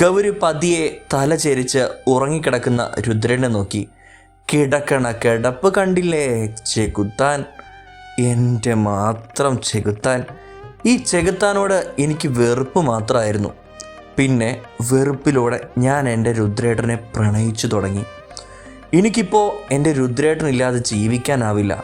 ഗൗരി പതിയെ തല ചെരിച്ച് ഉറങ്ങിക്കിടക്കുന്ന രുദ്രനെ നോക്കി. കിടക്കണ കിടപ്പ് കണ്ടില്ലേ ചെകുത്താൻ? എന്റെ മാത്രം ചെകുത്താൻ. ഈ ചെകുത്താനോട് എനിക്ക് വെറുപ്പ് മാത്രമായിരുന്നു. പിന്നെ വെറുപ്പിലൂടെ ഞാൻ എന്റെ രുദ്രേട്ടനെ പ്രണയിച്ചു തുടങ്ങി. എനിക്കിപ്പോൾ എന്റെ രുദ്രേട്ടനില്ലാതെ ജീവിക്കാനാവില്ല.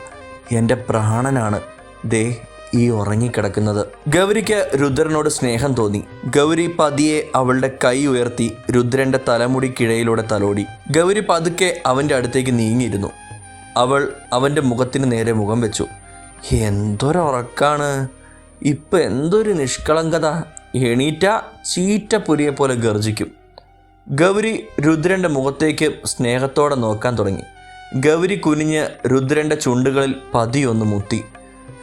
എന്റെ പ്രാണനാണ്. ദേ ഈ ഉറങ്ങിക്കിടക്കുന്നത്. ഗൗരിക്ക് രുദ്രനോട് സ്നേഹം തോന്നി. ഗൗരി പതിയെ അവളുടെ കൈ ഉയർത്തി രുദ്രന്റെ തലമുടി കിഴയിലൂടെ തലോടി. ഗൗരി പതുക്കെ അവന്റെ അടുത്തേക്ക് നീങ്ങിയിരുന്നു. അവൾ അവന്റെ മുഖത്തിന് നേരെ മുഖം വെച്ചു. എന്തൊരുറക്കാണ്. ഇപ്പം എന്തൊരു നിഷ്കളങ്കത. എണീറ്റ ചീറ്റപ്പുരിയെ പോലെ ഗർജിക്കും. ഗൗരി രുദ്രന്റെ മുഖത്തേക്ക് സ്നേഹത്തോടെ നോക്കാൻ തുടങ്ങി. ഗൗരി കുനിഞ്ഞ് രുദ്രന്റെ ചുണ്ടുകളിൽ പതിയൊന്ന് മുത്തി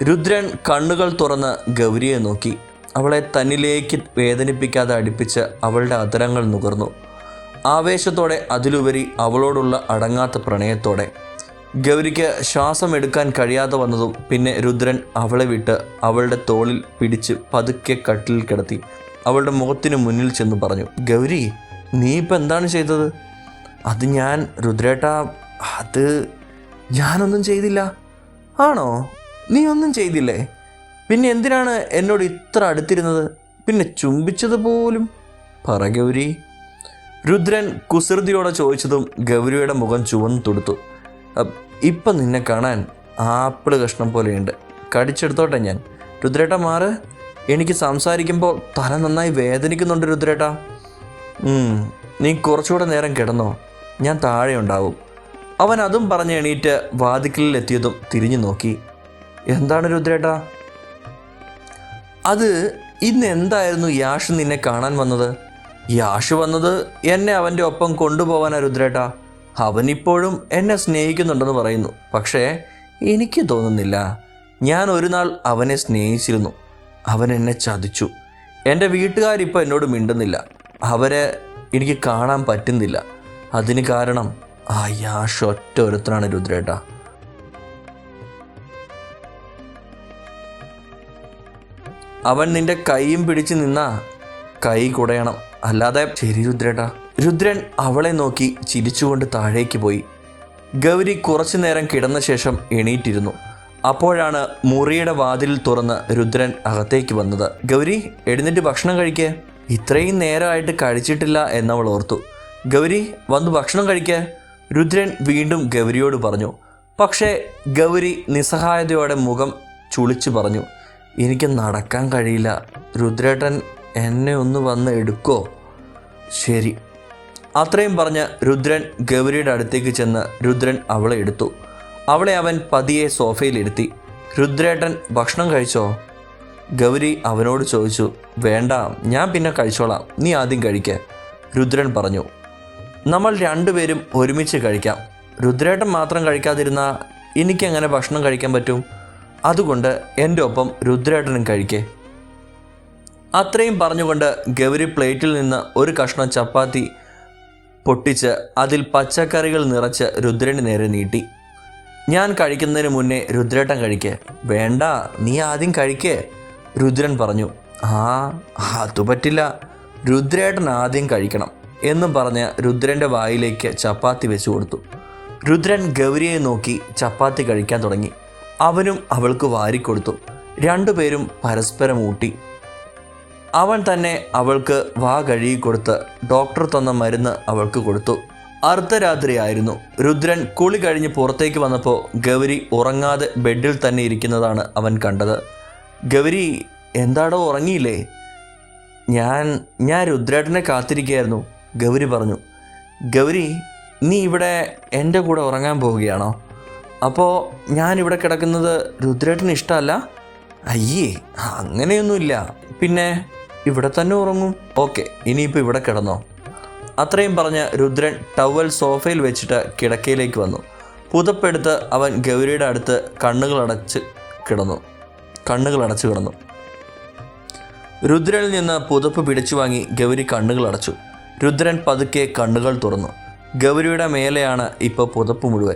രുദ്രൻ കണ്ണുകൾ തുറന്ന് ഗൗരിയെ നോക്കി. അവളെ തന്നിലേക്ക് വേദനിപ്പിക്കാതെ അടുപ്പിച്ച് അവളുടെ അതരങ്ങൾ നുകർന്നു. ആവേശത്തോടെ അതിലുപരി അവളോടുള്ള അടങ്ങാത്ത പ്രണയത്തോടെ. ഗൗരിക്ക് ശ്വാസം എടുക്കാൻ കഴിയാതെ വന്നതും പിന്നെ രുദ്രൻ അവളെ വിട്ട് അവളുടെ തോളിൽ പിടിച്ച് പതുക്കെ കട്ടിൽ കിടത്തി. അവളുടെ മുഖത്തിന് മുന്നിൽ ചെന്ന് പറഞ്ഞു ഗൗരി നീ ഇപ്പം എന്താണ് ചെയ്തത്? അത് ഞാൻ രുദ്രേട്ട അത് ഞാനൊന്നും ചെയ്തില്ല. ആണോ? നീ ഒന്നും ചെയ്തില്ലേ? പിന്നെ എന്തിനാണ് എന്നോട് ഇത്ര അടുത്തിരുന്നത്? പിന്നെ ചുംബിച്ചത് പോലും? പറ ഗൗരി. രുദ്രൻ കുസൃതിയോടെ ചോദിച്ചതും ഗൗരിയുടെ മുഖം ചുവന്നു തൊടുത്തു. ഇപ്പം നിന്നെ കാണാൻ ആപ്പിൾ കഷ്ണം പോലെയുണ്ട്. കടിച്ചെടുത്തോട്ടെ ഞാൻ. രുദ്രേട്ട മാറ്. എനിക്ക് സംസാരിക്കുമ്പോൾ തല നന്നായി വേദനിക്കുന്നുണ്ട് രുദ്രേട്ട. നീ കുറച്ചുകൂടെ നേരം കിടന്നോ. ഞാൻ താഴെ ഉണ്ടാവും. അവൻ അതും പറഞ്ഞ് എണീറ്റ് വാതിക്കലിൽ എത്തിയതും തിരിഞ്ഞു നോക്കി. എന്താണ് രുദ്രേട്ടാ? അത് ഇന്ന് എന്തായിരുന്നു യാഷ് നിന്നെ കാണാൻ വന്നത്? യാഷ് വന്നത് എന്നെ അവന്റെ ഒപ്പം കൊണ്ടുപോകാനാ രുദ്രേട്ടാ. അവനിപ്പോഴും എന്നെ സ്നേഹിക്കുന്നുണ്ടെന്ന് പറയുന്നു. പക്ഷേ എനിക്ക് തോന്നുന്നില്ല. ഞാൻ ഒരു നാൾ അവനെ സ്നേഹിച്ചിരുന്നു. അവൻ എന്നെ ചതിച്ചു. എന്റെ വീട്ടുകാരിപ്പോൾ എന്നോട് മിണ്ടുന്നില്ല. അവരെ എനിക്ക് കാണാൻ പറ്റുന്നില്ല. അതിന് കാരണം ആ യാഷ് ഒറ്റ ഒരുത്തനാണ് രുദ്രേട്ട. അവൻ നിന്റെ കൈയും പിടിച്ച് നിന്നാ കൈ കുടയണം. അല്ലാതെ ശരി രുദ്രേട്ട. രുദ്രൻ അവളെ നോക്കി ചിരിച്ചുകൊണ്ട് താഴേക്ക് പോയി. ഗൗരി കുറച്ചു നേരം കിടന്ന ശേഷം എണീറ്റിരുന്നു. അപ്പോഴാണ് മുറിയുടെ വാതിൽ തുറന്ന് രുദ്രൻ അകത്തേക്ക് വന്നത്. ഗൗരി എഴുന്നേറ്റ് ഭക്ഷണം കഴിക്കേ. ഇത്രയും നേരമായിട്ട് കഴിച്ചിട്ടില്ല എന്നവൾ ഓർത്തു. ഗൗരി വന്ന് ഭക്ഷണം കഴിക്കേ. രുദ്രൻ വീണ്ടും ഗൗരിയോട് പറഞ്ഞു. പക്ഷേ ഗൗരി നിസ്സഹായതയോടെ മുഖം ചുളിച്ചു പറഞ്ഞു. എനിക്ക് നടക്കാൻ കഴിയില്ല. രുദ്രേട്ടൻ എന്നെ ഒന്ന് വന്ന് എടുക്കോ? ശരി. അത്രയും പറഞ്ഞ് രുദ്രൻ ഗൗരിയുടെ അടുത്തേക്ക് ചെന്ന് രുദ്രൻ അവളെ എടുത്തു. അവളെ അവൻ പതിയെ സോഫയിലിരുത്തി. രുദ്രേട്ടൻ ഭക്ഷണം കഴിച്ചോ? ഗൗരി അവനോട് ചോദിച്ചു വേണ്ട ഞാൻ പിന്നെ കഴിച്ചോളാം. നീ ആദ്യം കഴിക്ക. രുദ്രൻ പറഞ്ഞു നമ്മൾ രണ്ടുപേരും ഒരുമിച്ച് കഴിക്കാം. രുദ്രേട്ടൻ മാത്രം കഴിക്കാതിരുന്ന എനിക്കെങ്ങനെ ഭക്ഷണം കഴിക്കാൻ പറ്റും? അതുകൊണ്ട് എന്റെ ഒപ്പം രുദ്രേട്ടനും കഴിക്കേ. അത്രയും പറഞ്ഞുകൊണ്ട് ഗൗരി പ്ലേറ്റിൽ നിന്ന് ഒരു കഷ്ണം ചപ്പാത്തി പൊട്ടിച്ച് അതിൽ പച്ചക്കറികൾ നിറച്ച് രുദ്രന് നേരെ നീട്ടി. ഞാൻ കഴിക്കുന്നതിന് മുന്നേ രുദ്രേട്ടൻ കഴിക്കേ. വേണ്ട നീ ആദ്യം കഴിക്കേ. രുദ്രൻ പറഞ്ഞു ആ അത് പറ്റില്ല. രുദ്രേട്ടൻ ആദ്യം കഴിക്കണം എന്നും പറഞ്ഞ് രുദ്രന്റെ വായിലേക്ക് ചപ്പാത്തി വെച്ചു കൊടുത്തു. രുദ്രൻ ഗൗരിയെ നോക്കി ചപ്പാത്തി കഴിക്കാൻ തുടങ്ങി. അവനും അവൾക്ക് വാരിക്കൊടുത്തു. രണ്ടുപേരും പരസ്പരം ഊട്ടി. അവൻ തന്നെ അവൾക്ക് വാ കഴുകി കൊടുത്ത് ഡോക്ടർ തന്ന മരുന്ന് അവൾക്ക് കൊടുത്തു. അർദ്ധരാത്രിയായിരുന്നു. രുദ്രൻ കുളി കഴിഞ്ഞ് പുറത്തേക്ക് വന്നപ്പോൾ ഗൗരി ഉറങ്ങാതെ ബെഡിൽ തന്നെ ഇരിക്കുന്നതാണ് അവൻ കണ്ടത്. ഗൗരി എന്താടോ ഉറങ്ങിയില്ലേ? ഞാൻ ഞാൻ രുദ്രേട്ടനെ കാത്തിരിക്കുകയായിരുന്നു ഗൗരി പറഞ്ഞു. ഗൗരി നീ ഇവിടെ എന്റെ കൂടെ ഉറങ്ങാൻ പോവുകയാണോ? അപ്പോൾ ഞാൻ ഇവിടെ കിടക്കുന്നത് രുദ്രേട്ടന് ഇഷ്ടമല്ല? അയ്യേ അങ്ങനെയൊന്നുമില്ല. പിന്നെ ഇവിടെ തന്നെ ഉറങ്ങും. ഓക്കെ ഇനിയിപ്പോൾ ഇവിടെ കിടന്നോ. അത്രയും പറഞ്ഞ് രുദ്രൻ ടവൽ സോഫയിൽ വെച്ചിട്ട് കിടക്കയിലേക്ക് വന്നു. പുതപ്പെടുത്ത് അവൻ ഗൗരിയുടെ അടുത്ത് കണ്ണുകളടച്ച് കിടന്നു. കണ്ണുകളടച്ചു കിടന്നു. രുദ്രനിൽ നിന്ന് പുതുപ്പ് പിടിച്ചു വാങ്ങി ഗൗരി കണ്ണുകൾ അടച്ചു. രുദ്രൻ പതുക്കെ കണ്ണുകൾ തുറന്നു. ഗൗരിയുടെ മേലെയാണ് ഇപ്പോൾ പുതപ്പ് മുഴുവൻ.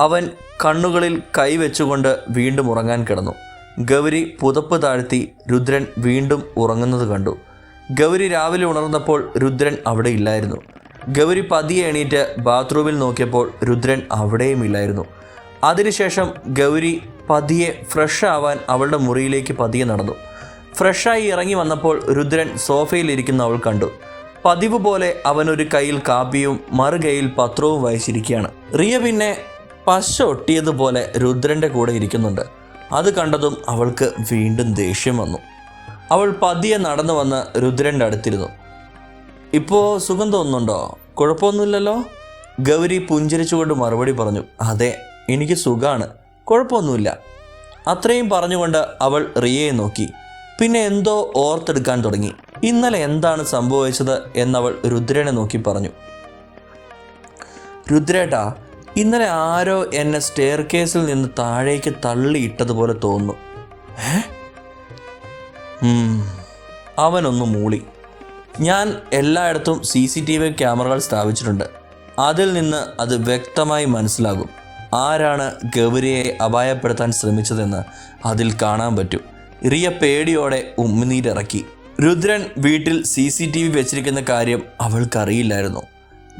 അവൻ കണ്ണുകളിൽ കൈവച്ചുകൊണ്ട് വീണ്ടും ഉറങ്ങാൻ കിടന്നു. ഗൗരി പുതപ്പ് താഴ്ത്തി രുദ്രൻ വീണ്ടും ഉറങ്ങുന്നത് കണ്ടു. ഗൗരി രാവിലെ ഉണർന്നപ്പോൾ രുദ്രൻ അവിടെ ഇല്ലായിരുന്നു. ഗൗരി പതിയെ എണീറ്റ് ബാത്റൂമിൽ നോക്കിയപ്പോൾ രുദ്രൻ അവിടെയും ഇല്ലായിരുന്നു. അതിനുശേഷം ഗൗരി പതിയെ ഫ്രഷ് ആവാൻ അവളുടെ മുറിയിലേക്ക് പതിയെ നടന്നു. ഫ്രഷായി ഇറങ്ങി വന്നപ്പോൾ രുദ്രൻ സോഫയിലിരിക്കുന്ന അവൾ കണ്ടു. പതിവ് പോലെ അവനൊരു കയ്യിൽ കാപ്പിയും മറുകൈയിൽ പത്രവും വായിച്ചിരിക്കുകയാണ്. റിയ പിന്നെ പശ ഒട്ടിയതുപോലെ രുദ്രന്റെ കൂടെ ഇരിക്കുന്നുണ്ട്. അത് കണ്ടതും അവൾക്ക് വീണ്ടും ദേഷ്യം വന്നു. അവൾ പതിയെ നടന്നു വന്ന് രുദ്രന്റെ അടുത്തിരുന്നു. ഇപ്പോൾ സുഖം തോന്നുന്നുണ്ടോ? കുഴപ്പമൊന്നുമില്ലല്ലോ? ഗൗരി പുഞ്ചിരിച്ചുകൊണ്ട് മറുപടി പറഞ്ഞു. അതെ എനിക്ക് സുഖമാണ് കുഴപ്പമൊന്നുമില്ല. അത്രയും പറഞ്ഞുകൊണ്ട് അവൾ റിയയെ നോക്കി. പിന്നെ എന്തോ ഓർത്തെടുക്കാൻ തുടങ്ങി. ഇന്നലെ എന്താണ് സംഭവിച്ചത് എന്നവൾ രുദ്രനെ നോക്കി പറഞ്ഞു. രുദ്രേട്ടാ ഇന്നലെ ആരോ എന്നെ സ്റ്റെയർ കേസിൽ നിന്ന് താഴേക്ക് തള്ളിയിട്ടതുപോലെ തോന്നുന്നു. അവനൊന്ന് മൂളി. ഞാൻ എല്ലായിടത്തും സി സി ടി വി ക്യാമറകൾ സ്ഥാപിച്ചിട്ടുണ്ട്. അതിൽ നിന്ന് അത് വ്യക്തമായി മനസ്സിലാകും. ആരാണ് ഗൗരിയെ അപായപ്പെടുത്താൻ ശ്രമിച്ചതെന്ന് അതിൽ കാണാൻ പറ്റും. റിയ പേടിയോടെ ഉമ്മിനീരിറക്കി. രുദ്രൻ വീട്ടിൽ സി സി ടി വി വെച്ചിരിക്കുന്ന കാര്യം അവൾക്കറിയില്ലായിരുന്നു.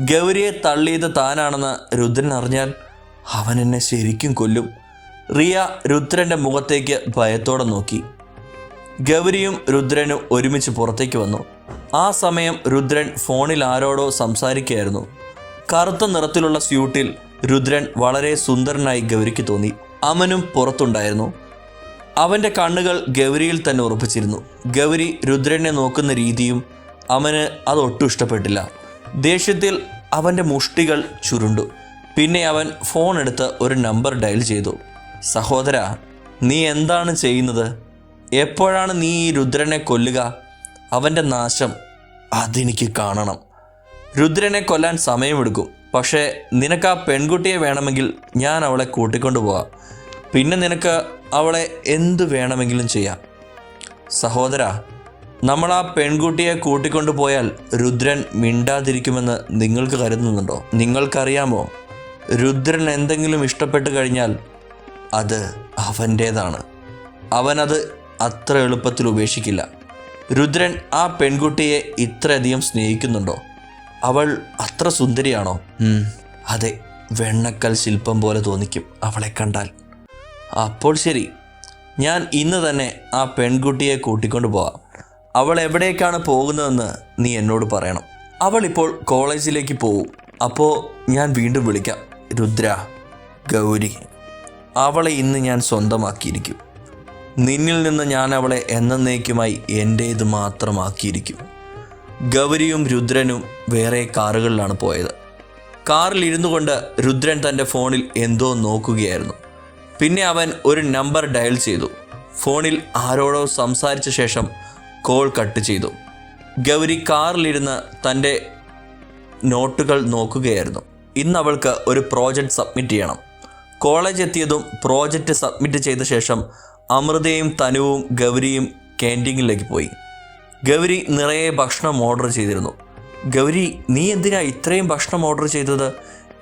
ഗൗരിയെ തള്ളിയത് താനാണെന്ന് രുദ്രൻ അറിഞ്ഞാൽ അവൻ എന്നെ ശരിക്കും കൊല്ലും. റിയ രുദ്രന്റെ മുഖത്തേക്ക് ഭയത്തോടെ നോക്കി. ഗൗരിയും രുദ്രനും ഒരുമിച്ച് പുറത്തേക്ക് വന്നു. ആ സമയം രുദ്രൻ ഫോണിൽ ആരോടോ സംസാരിക്കുകയായിരുന്നു. കറുത്ത നിറത്തിലുള്ള സ്യൂട്ടിൽ രുദ്രൻ വളരെ സുന്ദരനായി ഗൗരിക്ക് തോന്നി. അമനും പുറത്തുണ്ടായിരുന്നു. അവന്റെ കണ്ണുകൾ ഗൗരിയിൽ തന്നെ ഉറപ്പിച്ചിരുന്നു. ഗൗരി രുദ്രനെ നോക്കുന്ന രീതിയും അവന് അതൊട്ടും ഇഷ്ടപ്പെട്ടില്ല. ദേഷ്യത്തിൽ അവന്റെ മുഷ്ടികൾ ചുരുണ്ടു. പിന്നെ അവൻ ഫോൺ എടുത്ത് ഒരു നമ്പർ ഡയൽ ചെയ്തു. സഹോദര നീ എന്താണ് ചെയ്യുന്നത്? എപ്പോഴാണ് നീ ഈ രുദ്രനെ കൊല്ലുക? അവന്റെ നാശം അതെനിക്ക് കാണണം. രുദ്രനെ കൊല്ലാൻ സമയമെടുക്കും. പക്ഷേ നിനക്ക് ആ പെൺകുട്ടിയെ വേണമെങ്കിൽ ഞാൻ അവളെ കൂട്ടിക്കൊണ്ടു പോവാം. പിന്നെ നിനക്ക് അവളെ എന്തു വേണമെങ്കിലും ചെയ്യാം. സഹോദര നമ്മൾ ആ പെൺകുട്ടിയെ കൂട്ടിക്കൊണ്ടു പോയാൽ രുദ്രൻ മിണ്ടാതിരിക്കുമെന്ന് നിങ്ങൾക്ക് കരുതുന്നുണ്ടോ? നിങ്ങൾക്കറിയാമോ? രുദ്രൻ എന്തെങ്കിലും ഇഷ്ടപ്പെട്ട് കഴിഞ്ഞാൽ അത് അവന്റേതാണ്. അവനത് അത്ര എളുപ്പത്തിൽ ഉപേക്ഷിക്കില്ല. രുദ്രൻ ആ പെൺകുട്ടിയെ ഇത്രയധികം സ്നേഹിക്കുന്നുണ്ടോ? അവൾ അത്ര സുന്ദരിയാണോ? അതെ വെണ്ണക്കൽ ശില്പം പോലെ തോന്നിക്കും അവളെ കണ്ടാൽ. അപ്പോൾ ശരി ഞാൻ ഇന്ന് തന്നെ ആ പെൺകുട്ടിയെ കൂട്ടിക്കൊണ്ട് പോവാം. അവൾ എവിടേക്കാണ് പോകുന്നതെന്ന് നീ എന്നോട് പറയണം. അവൾ ഇപ്പോൾ കോളേജിലേക്ക് പോകും അപ്പോൾ ഞാൻ വീണ്ടും വിളിക്കാം. രുദ്ര ഗൗരി അവളെ ഇന്ന് ഞാൻ സ്വന്തമാക്കിയിരിക്കും. നിന്നിൽ നിന്ന് ഞാൻ അവളെ എന്നേക്കുമായി എന്റേത് മാത്രമാക്കിയിരിക്കും. ഗൗരിയും രുദ്രനും വേറെ കാറുകളിലാണ് പോയത്. കാറിൽ ഇരുന്നു കൊണ്ട് രുദ്രൻ തന്റെ ഫോണിൽ എന്തോ നോക്കുകയായിരുന്നു. പിന്നെ അവൻ ഒരു നമ്പർ ഡയൽ ചെയ്തു. ഫോണിൽ ആരോടോ സംസാരിച്ച ശേഷം കോൾ കട്ട് ചെയ്തു. ഗൗരി കാറിലിരുന്ന് തന്റെ നോട്ടുകൾ നോക്കുകയായിരുന്നു. ഇന്ന് അവൾക്ക് ഒരു പ്രോജക്റ്റ് സബ്മിറ്റ് ചെയ്യണം. കോളേജ് എത്തിയതും പ്രോജക്റ്റ് സബ്മിറ്റ് ചെയ്ത ശേഷം അമൃതയും തനുവും ഗൗരിയും ക്യാന്റീനിലേക്ക് പോയി. ഗൗരി നിറയെ ഭക്ഷണം ഓർഡർ ചെയ്തിരുന്നു. ഗൗരി നീ എന്തിനാ ഇത്രയും ഭക്ഷണം ഓർഡർ ചെയ്തത്?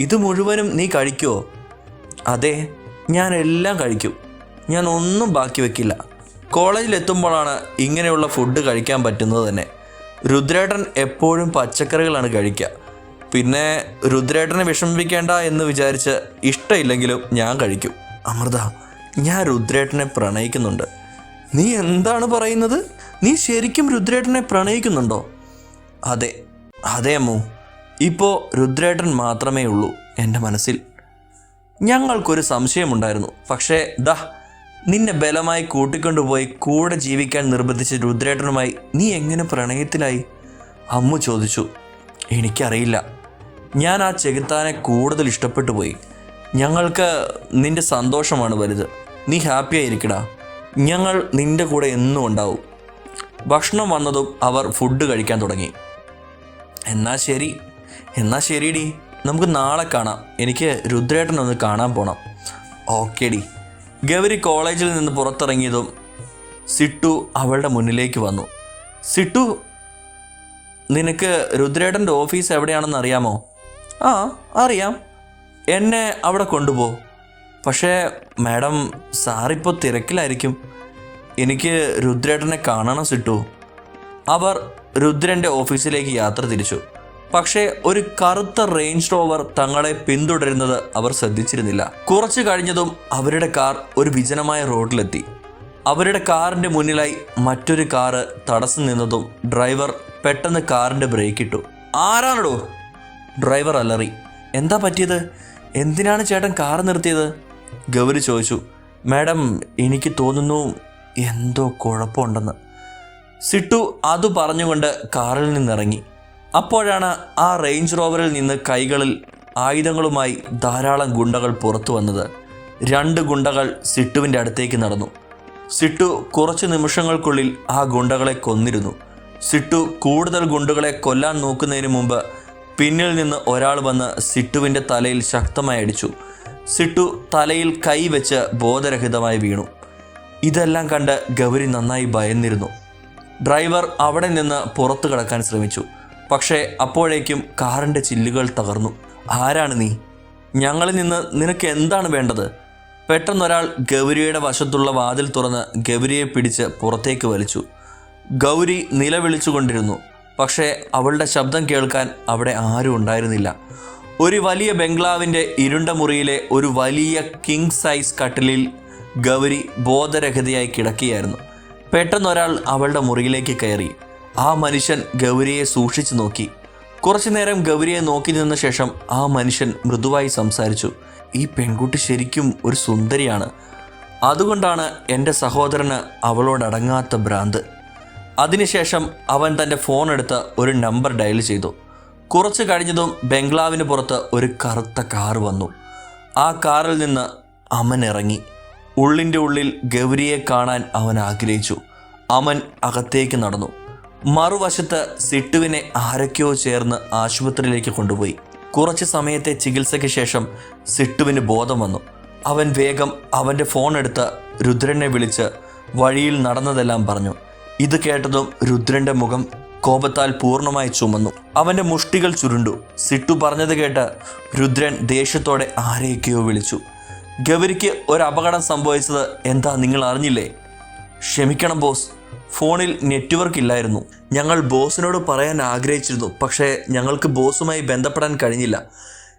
ഇത് മുഴുവനും നീ കഴിക്കുമോ അതെ ഞാൻ എല്ലാം കഴിക്കും. ഞാൻ ഒന്നും ബാക്കി വെക്കില്ല. കോളേജിലെത്തുമ്പോഴാണ് ഇങ്ങനെയുള്ള ഫുഡ് കഴിക്കാൻ പറ്റുന്നത് തന്നെ. രുദ്രേട്ടൻ എപ്പോഴും പച്ചക്കറികളാണ് കഴിക്കുക പിന്നെ രുദ്രേട്ടനെ വിഷമിപ്പിക്കേണ്ട എന്ന് വിചാരിച്ച് ഇഷ്ടമില്ലെങ്കിലും ഞാൻ കഴിക്കും. അമൃത ഞാൻ രുദ്രേട്ടനെ പ്രണയിക്കുന്നുണ്ട്. നീ എന്താണ് പറയുന്നത്? നീ ശരിക്കും രുദ്രേട്ടനെ പ്രണയിക്കുന്നുണ്ടോ? അതെ അതെ അമ്മു. ഇപ്പോൾ രുദ്രേട്ടൻ മാത്രമേ ഉള്ളൂ എന്റെ മനസ്സിൽ. ഞങ്ങൾക്കൊരു സംശയമുണ്ടായിരുന്നു. പക്ഷേ ദാ നിന്നെ ബലമായി കൂട്ടിക്കൊണ്ടുപോയി കൂടെ ജീവിക്കാൻ നിർബന്ധിച്ച രുദ്രേട്ടനുമായി നീ എങ്ങനെ പ്രണയത്തിലായി? അമ്മു ചോദിച്ചു. എനിക്കറിയില്ല. ഞാൻ ആ ചെകുത്താനെ കൂടുതൽ ഇഷ്ടപ്പെട്ടു പോയി ഞങ്ങൾക്ക് നിന്റെ സന്തോഷമാണ് വലുത്. നീ ഹാപ്പി ആയിരിക്കടാ ഞങ്ങൾ നിന്റെ കൂടെ എന്നും ഉണ്ടാവും. ഭക്ഷണം വന്നതും അവർ ഫുഡ് കഴിക്കാൻ തുടങ്ങി. എന്നാ ശരി എന്നാ ശരിടി നമുക്ക് നാളെ കാണാം. എനിക്ക് രുദ്രേട്ടനെ ഒന്ന് കാണാൻ പോണം. ഡി ഗൗരി കോളേജിൽ നിന്ന് പുറത്തിറങ്ങിയതും സിട്ടു അവളുടെ മുന്നിലേക്ക് വന്നു. സിട്ടു നിനക്ക് രുദ്രേട്ടന്റെ ഓഫീസ് എവിടെയാണെന്ന് അറിയാമോ? ആ അറിയാം. എന്നെ അവിടെ കൊണ്ടുപോ. പക്ഷേ മാഡം സാറിപ്പോൾ തിരക്കിലായിരിക്കും. എനിക്ക് രുദ്രേട്ടനെ കാണണം സിട്ടു. അവർ രുദ്രന്റെ ഓഫീസിലേക്ക് യാത്ര തിരിച്ചു. പക്ഷേ ഒരു കറുത്ത റേഞ്ച് റോവർ തങ്ങളെ പിന്തുടരുന്നത് അവർ ശ്രദ്ധിച്ചിരുന്നില്ല. കുറച്ചു കഴിഞ്ഞതും അവരുടെ കാർ ഒരു വിജനമായ റോഡിലെത്തി. അവരുടെ കാറിന്റെ മുന്നിലായി മറ്റൊരു കാറ് തടസ്സം നിന്നതും ഡ്രൈവർ പെട്ടെന്ന് കാറിന്റെ ബ്രേക്ക് ഇട്ടു. ആരാണോ ഡ്രൈവർ അലറി. എന്താ പറ്റിയത്? എന്തിനാണ് ചേട്ടൻ കാർ നിർത്തിയത്? ഗൗരി ചോദിച്ചു മാഡം എനിക്ക് തോന്നുന്നു എന്തോ കുഴപ്പമുണ്ടെന്ന്. സിട്ടു അത് പറഞ്ഞുകൊണ്ട് കാറിൽ നിന്നിറങ്ങി. അപ്പോഴാണ് ആ റേഞ്ച് റോവറിൽ നിന്ന് കൈകളിൽ ആയുധങ്ങളുമായി ധാരാളം ഗുണ്ടകൾ പുറത്തു വന്നത്. രണ്ട് ഗുണ്ടകൾ സിട്ടുവിന്റെ അടുത്തേക്ക് നടന്നു. സിട്ടു കുറച്ച് നിമിഷങ്ങൾക്കുള്ളിൽ ആ ഗുണ്ടകളെ കൊന്നിരുന്നു. സിട്ടു കൂടുതൽ ഗുണ്ടുകളെ കൊല്ലാൻ നോക്കുന്നതിന് മുമ്പ് പിന്നിൽ നിന്ന് ഒരാൾ വന്ന് സിട്ടുവിന്റെ തലയിൽ ശക്തമായി അടിച്ചു. സിട്ടു തലയിൽ കൈവച്ച് ബോധരഹിതമായി വീണു. ഇതെല്ലാം കണ്ട് ഗൗരി നന്നായി ഭയന്നിരുന്നു. ഡ്രൈവർ അവിടെ നിന്ന് പുറത്തു കടക്കാൻ ശ്രമിച്ചു. പക്ഷേ അപ്പോഴേക്കും കാറിന്റെ ചില്ലുകൾ തകർന്നു. ആരാണ് നീ? ഞങ്ങളിൽ നിന്ന് നിനക്ക് എന്താണ് വേണ്ടത്? പെട്ടെന്നൊരാൾ ഗൗരിയുടെ വശത്തുള്ള വാതിൽ തുറന്ന് ഗൗരിയെ പിടിച്ച് പുറത്തേക്ക് വലിച്ചു. ഗൗരി നിലവിളിച്ചുകൊണ്ടിരുന്നു. പക്ഷേ അവളുടെ ശബ്ദം കേൾക്കാൻ അവിടെ ആരും ഉണ്ടായിരുന്നില്ല. ഒരു വലിയ ബംഗ്ലാവിന്റെ ഇരുണ്ട മുറിയിലെ ഒരു വലിയ കിങ് സൈസ് കട്ടിലിൽ ഗൗരി ബോധരഹിതയായി കിടക്കുകയായിരുന്നു. പെട്ടെന്നൊരാൾ അവളുടെ മുറിയിലേക്ക് കയറി. ആ മനുഷ്യൻ ഗൗരിയെ സൂക്ഷിച്ചു നോക്കി. കുറച്ചു നേരം ഗൗരിയെ നോക്കി നിന്ന ശേഷം ആ മനുഷ്യൻ മൃദുവായി സംസാരിച്ചു. ഈ പെൺകുട്ടി ശരിക്കും ഒരു സുന്ദരിയാണ്. അതുകൊണ്ടാണ് എന്റെ സഹോദരന് അവളോടടങ്ങാത്ത ഭ്രാന്ത്. അതിനുശേഷം അവൻ തന്റെ ഫോൺ എടുത്ത് ഒരു നമ്പർ ഡയൽ ചെയ്തു. കുറച്ച് കഴിഞ്ഞതും ബംഗ്ലാവിന് പുറത്ത് ഒരു കറുത്ത കാർ വന്നു. ആ കാറിൽ നിന്ന് അമൻ ഇറങ്ങി. ഉള്ളിന്റെ ഉള്ളിൽ ഗൗരിയെ കാണാൻ അവൻ ആഗ്രഹിച്ചു. അമൻ അകത്തേക്ക് നടന്നു. മറുവശത്ത് സിട്ടുവിനെ ആരൊക്കെയോ ചേർന്ന് ആശുപത്രിയിലേക്ക് കൊണ്ടുപോയി. കുറച്ച് സമയത്തെ ചികിത്സയ്ക്ക് ശേഷം സിട്ടുവിന് ബോധം വന്നു. അവൻ വേഗം അവന്റെ ഫോൺ എടുത്ത് രുദ്രനെ വിളിച്ച് വഴിയിൽ നടന്നതെല്ലാം പറഞ്ഞു. ഇത് കേട്ടതും രുദ്രന്റെ മുഖം കോപത്താൽ പൂർണമായി ചുമന്നു. അവന്റെ മുഷ്ടികൾ ചുരുണ്ടു. സിട്ടു പറഞ്ഞത് കേട്ട് രുദ്രൻ ദേഷ്യത്തോടെ ആരെയൊക്കെയോ വിളിച്ചു. ഗൗരിക്ക് ഒരു അപകടം സംഭവിച്ചത് എന്താ നിങ്ങൾ അറിഞ്ഞില്ലേ? ക്ഷമിക്കണം ബോസ്. ഫോണിൽ നെറ്റ്വർക്ക് ഇല്ലായിരുന്നു. ഞങ്ങൾ ബോസിനോട് പറയാൻ ആഗ്രഹിച്ചിരുന്നു. പക്ഷേ ഞങ്ങൾക്ക് ബോസുമായി ബന്ധപ്പെടാൻ കഴിഞ്ഞില്ല.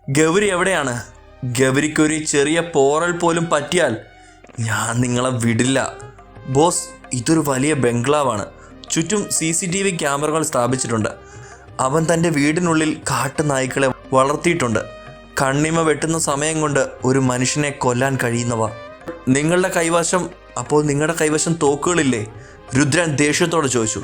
ഗൗരി എവിടെയാണ്? ഗൗരിക്കൊരു ചെറിയ പോറൽ പോലും പറ്റിയാൽ ഞാൻ നിങ്ങളെ വിടില്ല. ബോസ് ഇതൊരു വലിയ ബംഗ്ലാവാണ്. ചുറ്റും സി സി ടി വി ക്യാമറകൾ സ്ഥാപിച്ചിട്ടുണ്ട്. അവൻ തന്റെ വീടിനുള്ളിൽ കാട്ടുനായ്ക്കളെ വളർത്തിയിട്ടുണ്ട്. കണ്ണിമ വെട്ടുന്ന സമയം കൊണ്ട് ഒരു മനുഷ്യനെ കൊല്ലാൻ കഴിയുന്നവ നിങ്ങളുടെ കൈവശം അപ്പോൾ നിങ്ങളുടെ കൈവശം തോക്കുകളില്ലേ? രുദ്രൻ ദേഷ്യത്തോടെ ചോദിച്ചു.